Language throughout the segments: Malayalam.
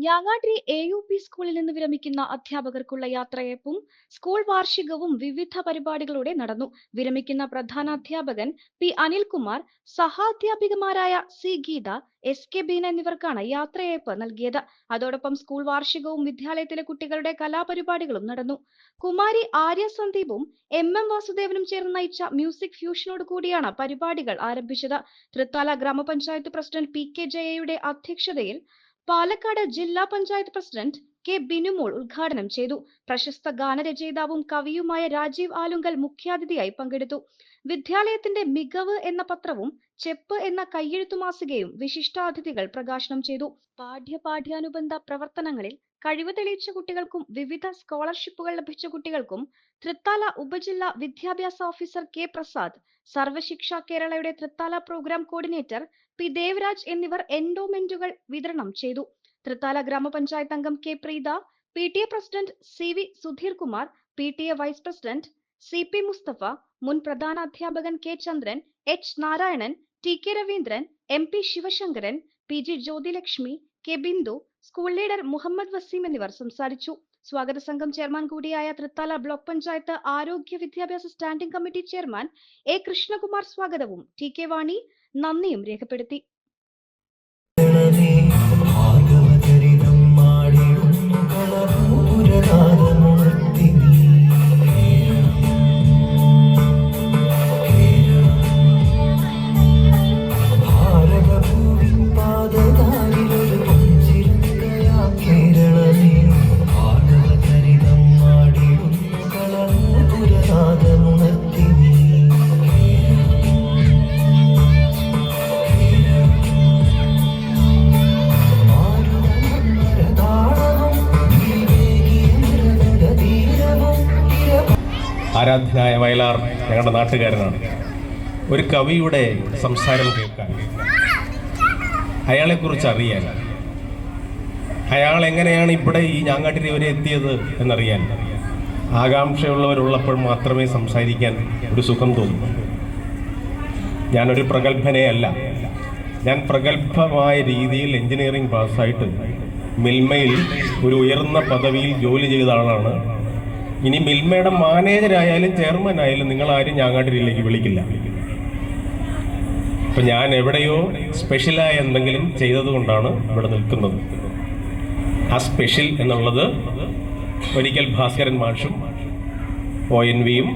ഞാങ്ങാട്ടിരി എ യു പി സ്കൂളിൽ നിന്ന് വിരമിക്കുന്ന അധ്യാപകർക്കുള്ള യാത്രയേപ്പും സ്കൂൾ വാർഷികവും വിവിധ പരിപാടികളോടെ നടന്നു. വിരമിക്കുന്ന പ്രധാന അധ്യാപകൻ P Anilkumar സഹാധ്യാപികമാരായ C Geetha S K Beena എന്നിവർക്കാണ് യാത്രയയപ്പ് നൽകിയത്. അതോടൊപ്പം സ്കൂൾ വാർഷികവും വിദ്യാലയത്തിലെ കുട്ടികളുടെ കലാപരിപാടികളും നടന്നു. കുമാരി ആര്യ സന്ദീപും എം എം വാസുദേവനും ചേർന്ന് നയിച്ച മ്യൂസിക് ഫ്യൂഷനോട് കൂടിയാണ് പരിപാടികൾ ആരംഭിച്ചത്. തൃത്താല ഗ്രാമപഞ്ചായത്ത് പ്രസിഡന്റ് പി കെ ജയയുടെ അധ്യക്ഷതയിൽ പാലക്കാട് ജില്ലാ പഞ്ചായത്ത് പ്രസിഡന്റ് കെ ബിനുമോൾ ഉദ്ഘാടനം ചെയ്തു. പ്രശസ്ത ഗാനരചയിതാവും കവിയുമായ രാജീവ് ആലുങ്കൽ മുഖ്യാതിഥിയായി പങ്കെടുത്തു. വിദ്യാലയത്തിന്റെ മികവ് എന്ന പത്രവും ചെപ്പ് എന്ന കയ്യെഴുത്തു മാസികയും വിശിഷ്ടാതിഥികൾ പ്രകാശനം ചെയ്തു. പാഠ്യപാഠ്യാനുബന്ധ പ്രവർത്തനങ്ങളിൽ കഴിവ് തെളിയിച്ച കുട്ടികൾക്കും വിവിധ സ്കോളർഷിപ്പുകൾ ലഭിച്ച കുട്ടികൾക്കും തൃത്താല ഉപജില്ലാ വിദ്യാഭ്യാസ ഓഫീസർ കെ പ്രസാദ് സർവശിക്ഷ കേരളയുടെ Thrithala programme coordinator P Devaraj എന്നിവർ എൻഡോമെന്റുകൾ വിതരണം ചെയ്തു. തൃത്താല ഗ്രാമപഞ്ചായത്ത് അംഗം K Preetha P T A president C V Sudheer Kumar P T A vice president C P Musthafa മുൻ പ്രധാന അധ്യാപകൻ K Chandran H Narayanan T K Raveendran M P Sivasankaran P G Jyothilakshmi K Bindu school leader Muhammad Waseem എന്നിവർ സംസാരിച്ചു. സ്വാഗത സംഘം ചെയർമാൻ കൂടിയായ തൃത്താല ബ്ലോക്ക് പഞ്ചായത്ത് ആരോഗ്യ വിദ്യാഭ്യാസ standing committee chairman A Krishnakumar സ്വാഗതവും ടി കെ വാണി നന്ദിയും രേഖപ്പെടുത്തി. ആരാധ്യനായ വയലാർ ഞങ്ങളുടെ നാട്ടുകാരനാണ്. ഒരു കവിയുടെ സംസാരം കേൾക്കാൻ അയാളെക്കുറിച്ച് അറിയാൻ അയാൾ എങ്ങനെയാണ് ഇവിടെ ഈ ഞാങ്ങാട്ടിരി വരെ എത്തിയത് എന്നറിയാൻ ആകാംക്ഷയുള്ളവരുള്ളപ്പോൾ മാത്രമേ സംസാരിക്കാൻ ഒരു സുഖം തോന്നൂ ഞാനൊരു പ്രഗത്ഭനെ അല്ല ഞാൻ പ്രഗത്ഭമായ രീതിയിൽ എഞ്ചിനീയറിംഗ് പാസ്സായിട്ട് മിൽമയിൽ ഒരു ഉയർന്ന പദവിയിൽ ജോലി ചെയ്ത ആളാണ് ഇനി മിൽമയുടെ മാനേജരായാലും ചെയർമാൻ ആയാലും നിങ്ങൾ ആരും ഞാങ്ങാട്ടിരിയിലേക്ക് വിളിക്കില്ല. അപ്പൊ ഞാൻ എവിടെയോ സ്പെഷ്യലായ എന്തെങ്കിലും ചെയ്തതുകൊണ്ടാണ് ഇവിടെ നിൽക്കുന്നത്. ആ സ്പെഷ്യൽ എന്നുള്ളത് ഒരിക്കൽ ഭാസ്കരൻ മാഷും ഒ എൻ വിയും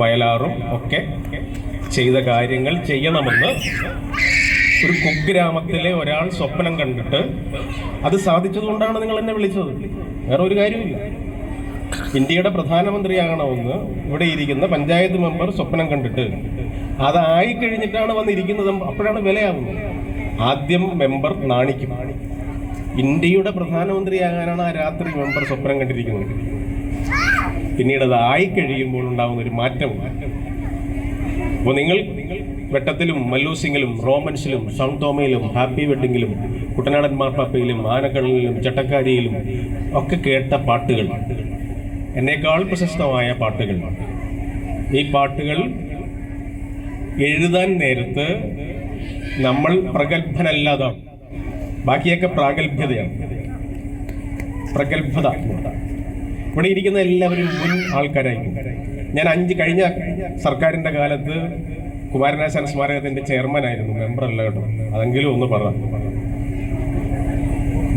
വയലാറും ഒക്കെ ചെയ്ത കാര്യങ്ങൾ ചെയ്യണമെന്ന് ഒരു കുഗ്രാമത്തിലെ ഒരാൾ സ്വപ്നം കണ്ടിട്ട് അത് സാധിച്ചതുകൊണ്ടാണ് നിങ്ങൾ എന്നെ വിളിച്ചത്. വേറെ ഒരു കാര്യമില്ല ഇന്ത്യയുടെ പ്രധാനമന്ത്രിയാകണമെന്ന് ഇവിടെ ഇരിക്കുന്ന പഞ്ചായത്ത് മെമ്പർ സ്വപ്നം കണ്ടിട്ട്. അതായി കഴിഞ്ഞിട്ടാണ് വന്നിരിക്കുന്നത്. അപ്പോഴാണ് വിലയാകുന്നത് ആദ്യം മെമ്പർ നാണിക്കും. ഇന്ത്യയുടെ പ്രധാനമന്ത്രിയാകാനാണ് ആ രാത്രി മെമ്പർ സ്വപ്നം കണ്ടിരിക്കുന്നത്. പിന്നീട് അത് ആയി കഴിയുമ്പോൾ ഉണ്ടാകുന്ന ഒരു മാറ്റം. അപ്പോൾ നിങ്ങൾ വെട്ടത്തിലും മല്ലൂസിങ്ങിലും റോമൻസിലും സൗണ്ട് ഹാപ്പി വെഡിങ്ങിലും കുട്ടനാടൻ മാർപ്പാപ്പയിലും ആനക്കടലിലും ചട്ടക്കാരിയിലും ഒക്കെ കേട്ട പാട്ടുകൾ. എന്നേക്കാൾ പ്രശസ്തമായ പാട്ടുകൾ. ഈ പാട്ടുകൾ എഴുതാൻ നേരത്ത് നമ്മൾ പ്രഗത്ഭനല്ലാതാണ്. ബാക്കിയൊക്കെ പ്രാഗൽഭ്യതയാണ്. പ്രഗത്ഭത. ഇവിടെ ഇരിക്കുന്ന എല്ലാവരും മുൻ ആൾക്കാരായിരിക്കും. ഞാൻ അഞ്ച് കഴിഞ്ഞ സർക്കാരിന്റെ കാലത്ത് കുമാരനാശാൻ ആയിരുന്നു മെമ്പർ അല്ല കേട്ടോ. അതെങ്കിലും ഒന്ന് പറ.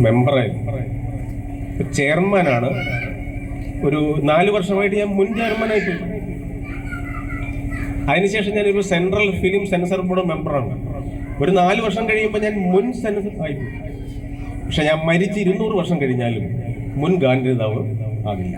മെമ്പറായിരുന്നു. ചെയർമാനാണ് ഒരു നാല് വർഷമായിട്ട് ഞാൻ മുൻ ചെയർമാനായിട്ട് അതിനുശേഷം ഒരു സെൻട്രൽ ഫിലിം സെൻസർ ബോർഡ് മെമ്പറാണ്. ഒരു നാല് വർഷം കഴിയുമ്പോൾ ഞാൻ മുൻ സെൻസർ ആയിപ്പോയി പക്ഷെ ഞാൻ മരിച്ച് ഇരുന്നൂറ് വർഷം കഴിഞ്ഞാലും മുൻ ഗാന്ധിതാവ് ആകില്ല.